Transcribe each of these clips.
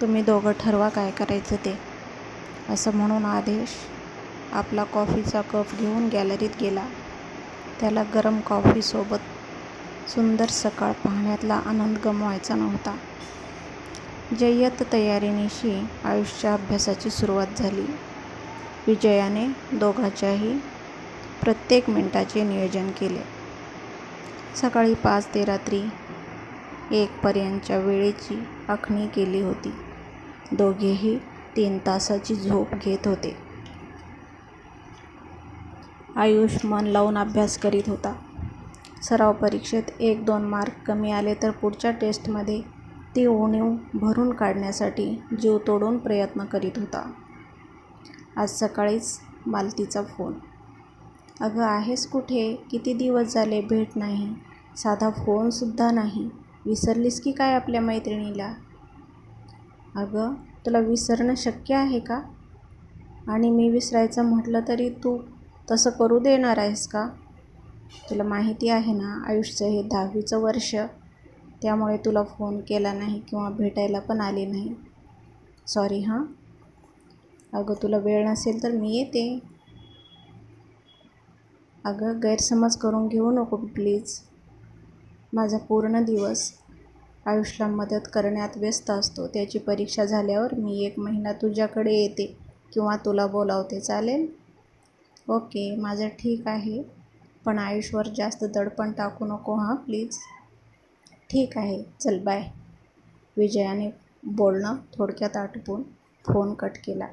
तुम्ही दोघं ठरवा काय करायचं ते. असं म्हणून आदेश आपला कॉफीचा कप घेऊन गॅलरीत गेला. त्याला गरम कॉफीसोबत सुंदर सकाळ पाहण्यातला आनंद गमवायचा नव्हता. जय्यत तयारीनिशी आयुषच्या अभ्यासाची सुरुवात झाली. विजयाने दोघांच्याही प्रत्येक मिनिटाचे नियोजन केले. सकाळी पाच ते रात्री एकपर्यंतच्या वेळेची आखणी केली होती. दोघेही तीन तासाची झोप घेत होते. आयुष मन लावून अभ्यास करीत होता. सराव परीक्षेत एक दोन मार्क कमी आले तर पुढच्या टेस्टमध्ये ती उणीव भरून काढण्यासाठी जीव तोडून प्रयत्न करीत होता. आज सकाळीच मालतीचा फोन. अगं आहेस कुठे? किती दिवस झाले भेट नाही. साधा फोनसुद्धा नाही. विसरलीस की काय आपल्या मैत्रिणीला? अगं तुला विसरणं शक्य आहे का? आणि मी विसरायचं म्हटलं तरी तू तसं करू देणार आहेस का? तुला माहिती आहे ना आयुष्य हे दहावीचं वर्ष. त्यामुळे तुला फोन केला नाही किंवा भेटायला पण आले नाही. सॉरी हां? अगं तुला वेळ नसेल तर मी येते. अगं गैरसमज करून घेऊ नको प्लीज. माझा पूर्ण दिवस आयुषला मदत करण्यात व्यस्त असतो. त्याची परीक्षा झाल्यावर मी एक महिना तुझ्याकडे येते किंवा तुला बोलावते. चालेल? ओके माझं ठीक आहे. पण आयुषवर जास्त दडपण टाकू नको हां? प्लीज. ठीक आहे. चल बाय. विजयाने बोलणं थोडक्यात आटपून फोन कट केला.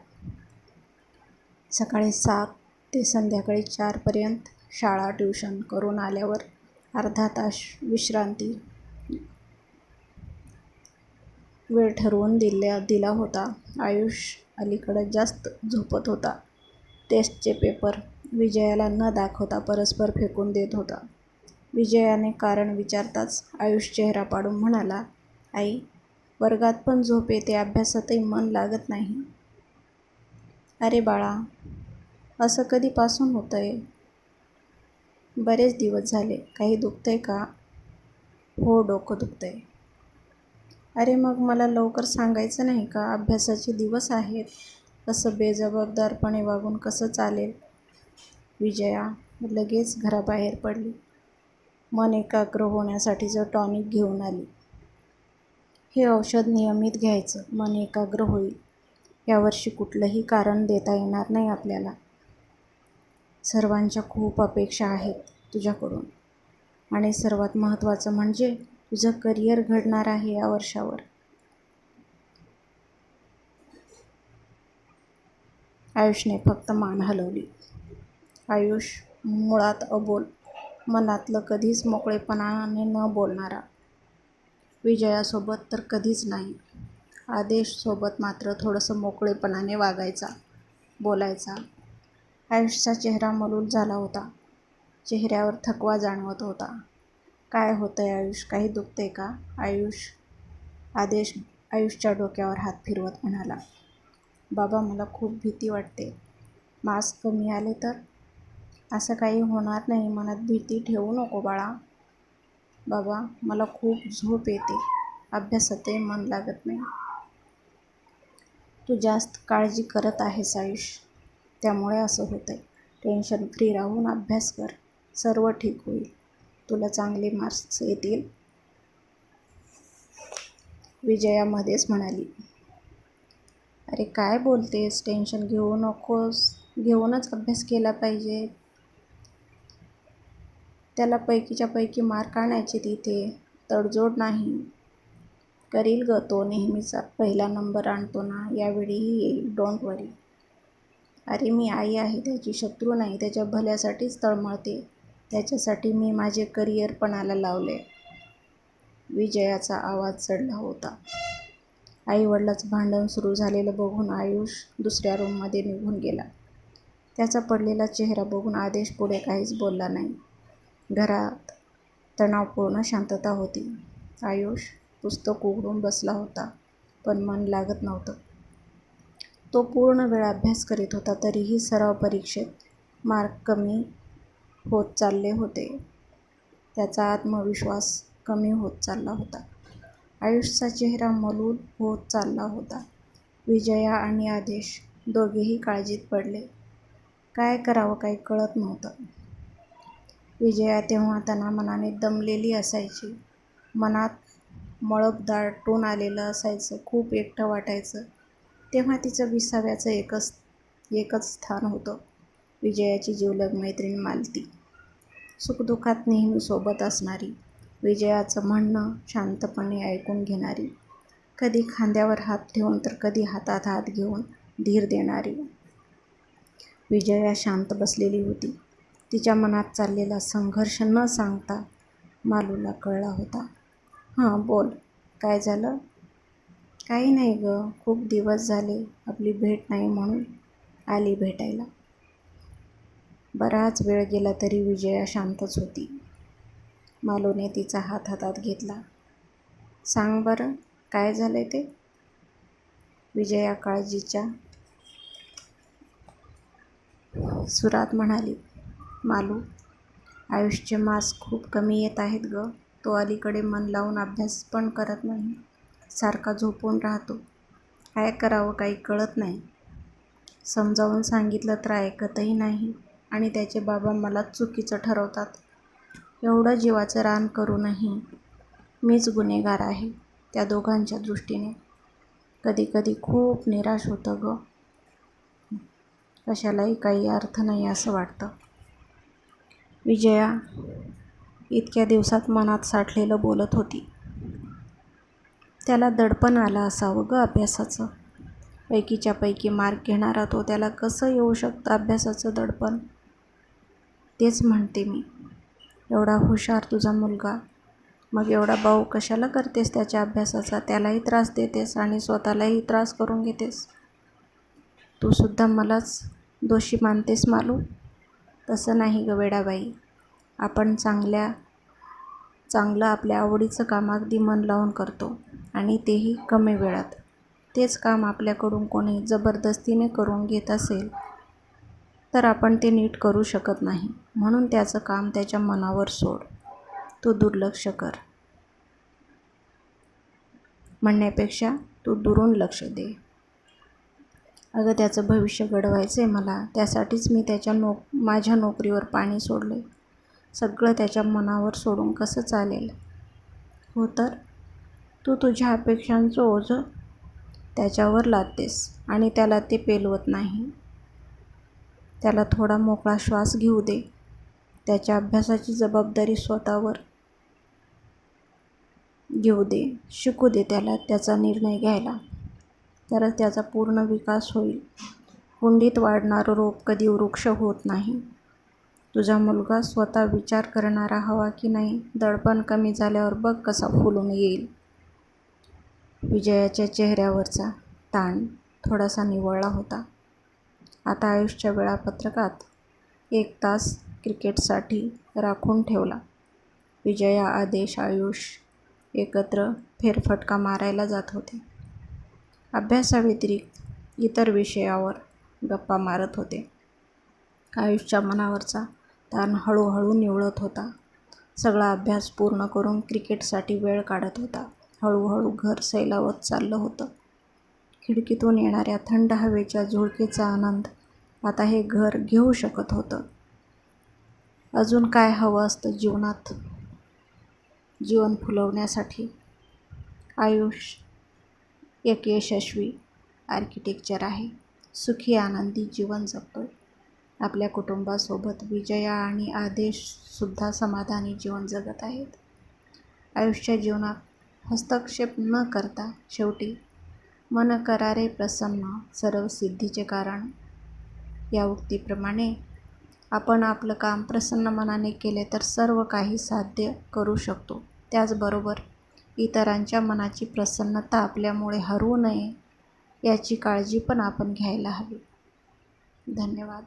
सकाळी सात ते संध्याकाळी चारपर्यंत शाळा ट्युशन करून आल्यावर अर्धा तास विश्रांती वेळ ठरवून दिल्या दिला होता. आयुष अलीकडं जास्त झोपत होता. टेस्टचे पेपर विजयाला न दाखवता परस्पर फेकून देत होता. विजयाने कारण विचारताच आयुष चेहरा पाडून म्हणाला आई वर्गात पण झोप येते अभ्यासातही मन लागत नाही. अरे बाळा असं कधीपासून होतं आहे बरेच दिवस झाले. काही दुखतंय का? हो डोकं दुखतंय. अरे मग मला लवकर सांगायचं नाही का? अभ्यासाचे दिवस आहेत. असं बेजबाबदारपणे वागून कसं चालेल? विजया लगेच घराबाहेर पडली. मन एकाग्र होण्यासाठीचं टॉनिक घेऊन आली. हे औषध नियमित घ्यायचं. मन एकाग्र होईल. यावर्षी कुठलंही कारण देता येणार नाही आपल्याला. सर्वांच्या खूप अपेक्षा आहेत तुझ्याकडून. आणि सर्वात महत्त्वाचं म्हणजे तुझं करिअर घडणार आहे या वर्षावर. आयुषने फक्त मान हलवली. आयुष मुळात अबोल. मनातलं कधीच मोकळेपणाने न बोलणारा. विजयासोबत तर कधीच नाही. आदेशसोबत मात्र थोडंसं मोकळेपणाने वागायचा बोलायचा. आयुषचा चेहरा मलूल झाला होता. चेहऱ्यावर थकवा जाणवत होता. काय होतं आहे आयुष? काही दुखतंय का? आयुष आदेश आयुषच्या डोक्यावर हात फिरवत म्हणाला. बाबा मला खूप भीती वाटते. मास्क कमी आले तर? असं काही होणार नाही. मनात भीती ठेवू नको बाळा. बाबा मला खूप झोप येते. अभ्यासातही मन लागत नाही. तू जास्त काळजी करत आहेस आयुष. त्यामुळे असं होतं आहे टेन्शन फ्री राहून अभ्यास कर. सर्व ठीक होईल. तुला चांगले मार्क्स येतील. विजयामध्येच म्हणाली. अरे काय बोलतेस? टेन्शन घेऊ नकोस. घेऊनच अभ्यास केला पाहिजे. त्याला पैकीच्या पैकी मार्क आणायचे तिथे. तडजोड नाही. करील ग तो नेहमीचा. पहिला नंबर आणतो ना यावेळीही येईल. डोंट वरी अरे मी आई आहे त्याची शत्रू नाही. त्याच्या भल्यासाठीच तळमळते. त्याच्यासाठी मी माझे करिअर पणाला लावले. विजयाचा आवाज चढला होता. आईवडिलाचं भांडण सुरू झालेलं बघून आयुष दुसऱ्या रूममध्ये निघून गेला. त्याचा पडलेला चेहरा बघून आदेश पुढे काहीच बोलला नाही. घरात तणावपूर्ण शांतता होती. आयुष पुस्तक उघडून बसला होता पण मन लागत नव्हतं. तो पूर्ण वेळ अभ्यास करीत होता तरीही सराव परीक्षेत मार्क कमी होत चालले होते त्याचा आत्मविश्वास कमी होत चालला होता आयुषचा चेहरा मलूल होत चालला होता. विजया आणि आदेश दोघेही काळजीत पडले. काय करावं काही कळत नव्हतं. विजया तेव्हा त्यांना मनाने दमलेली असायची. मनात मळभ दाटून आलेलं असायचं. खूप एकटं वाटायचं. तेव्हा तिचं विसाव्याचं एकच एकच स्थान होतं. विजयाची जीवलग मैत्रीण मालती. सुखदुःखात नेहमी सोबत असणारी. विजयाचं म्हणणं शांतपणे ऐकून घेणारी. कधी खांद्यावर हात ठेवून तर कधी हातात हात घेऊन धीर देणारी. विजया शांत बसलेली होती. तिच्या मनात चाललेला संघर्ष न सांगता मालूला कळला होता. हां बोल काय झालं? काही नाही गं. खूप दिवस झाले आपली भेट नाही म्हणून आली भेटायला. बराच वेळ गेला तरी विजया शांतच होती. मालूने तिचा हात हातात घेतला. सांग बरं काय झालं ते? विजया काळजीच्या सुरात म्हणाली. मालू, आयुषचे मार्क्स खूप कमी येत आहेत गं. तो अलीकडे मन लावून अभ्यास पण करत नाही. सारखा झोपून राहतो. काय करावं काही कळत नाही. समजावून सांगितलं तर ऐकतही नाही आणि त्याचे बाबा मला चुकीचं ठरवतात. एवढं जीवाचं रान करूनही मीच गुन्हेगार आहे त्या दोघांच्या दृष्टीने. कधी कधी खूप निराश होतं गं. कशालाही काही अर्थ नाही असं वाटतं. विजया इतक्या दिवसात मनात साठलेलं बोलत होती. त्याला दडपण आलं असावं गं अभ्यासाचं. पैकीच्या पैकी मार्क घेणारा तो त्याला कसं येऊ शकतं अभ्यासाचं दडपण? तेच म्हणते मी. एवढा हुशार तुझा मुलगा. मग एवढा बाऊ कशाला करतेस त्याच्या अभ्यासाचा? त्यालाही त्रास देतेस आणि स्वतःलाही त्रास करून घेतेस. तू सुद्धा मलाच दोषी मानतेस मालू? तसं नाही गं वेडाबाई. आपण चांगलं आपल्या आवडीचं काम अगदी मन लावून करतो आणि तेही कमी वेळात. तेच काम आपल्याकडून कोणी जबरदस्तीने करून घेत असेल तर आपण ते नीट करू शकत नाही. म्हणून त्याचं काम त्याच्या मनावर सोड. तू दुर्लक्ष कर म्हणण्यापेक्षा तू दुरून लक्ष दे. अगं त्याचं भविष्य घडवायचं आहे मला. त्यासाठीच मी माझ्या नोकरीवर पाणी सोडले सगळं त्याच्या मनावर सोडून कसं चालेल? हो तर? तू तुझ्या अपेक्षांचं ओझं त्याच्यावर लादतेस आणि त्याला ते पेलवत नाही. त्याला थोडा मोकळा श्वास घेऊ दे. त्याच्या अभ्यासाची जबाबदारी स्वतःवर घेऊ दे. शिकू दे त्याला त्याचा निर्णय घ्यायला. तरच त्याचा पूर्ण विकास होईल. कुंडीत वाढणारं रोप कधी वृक्ष होत नाही. तुझा मुलगा स्वतः विचार करणारा हवा की नाही? दडपण कमी झाल्यावर बघ कसा फुलून येईल. विजयाच्या चेहऱ्यावरचा ताण थोडासा निवळला होता. आता आयुष्य वेळापत्रकात एक तास क्रिकेटसाठी राखून ठेवला. विजया, आदेश, आयुष एकत्र फेरफटका मारायला जात होते. अभ्यासाव्यतिरिक्त इतर विषयावर गप्पा मारत होते. आयुषच्या मनावरचा ताण हळूहळू निवळत होता. सगळा अभ्यास पूर्ण करून क्रिकेटसाठी वेळ काढत होता. हळूहळू घर सैलावत चाललं होतं. खिडकीतून येणाऱ्या थंड हवेच्या झुळकेचा आनंद आता हे घर घेऊ शकत होतं. अजून काय हवं असतं जीवनात? जीवन फुलवण्यासाठी? आयुष एक यशस्वी आर्किटेक्चर आहे. सुखी आनंदी जीवन जगतोय आपल्या कुटुंबासोबत. विजया आणि आदेशसुद्धा समाधानी जीवन जगत आहेत. आयुष्याच्या जीवनात हस्तक्षेप न करता. शेवटी मन करारे प्रसन्न सर्व सिद्धीचे कारण या उक्तीप्रमाणे आपण आपलं काम प्रसन्न मनाने केले तर सर्व काही साध्य करू शकतो. त्याचबरोबर इतरांच्या मनाची प्रसन्नता आपल्यामुळे हरवू नये याची काळजी पण आपण घ्यायला हवी. धन्यवाद.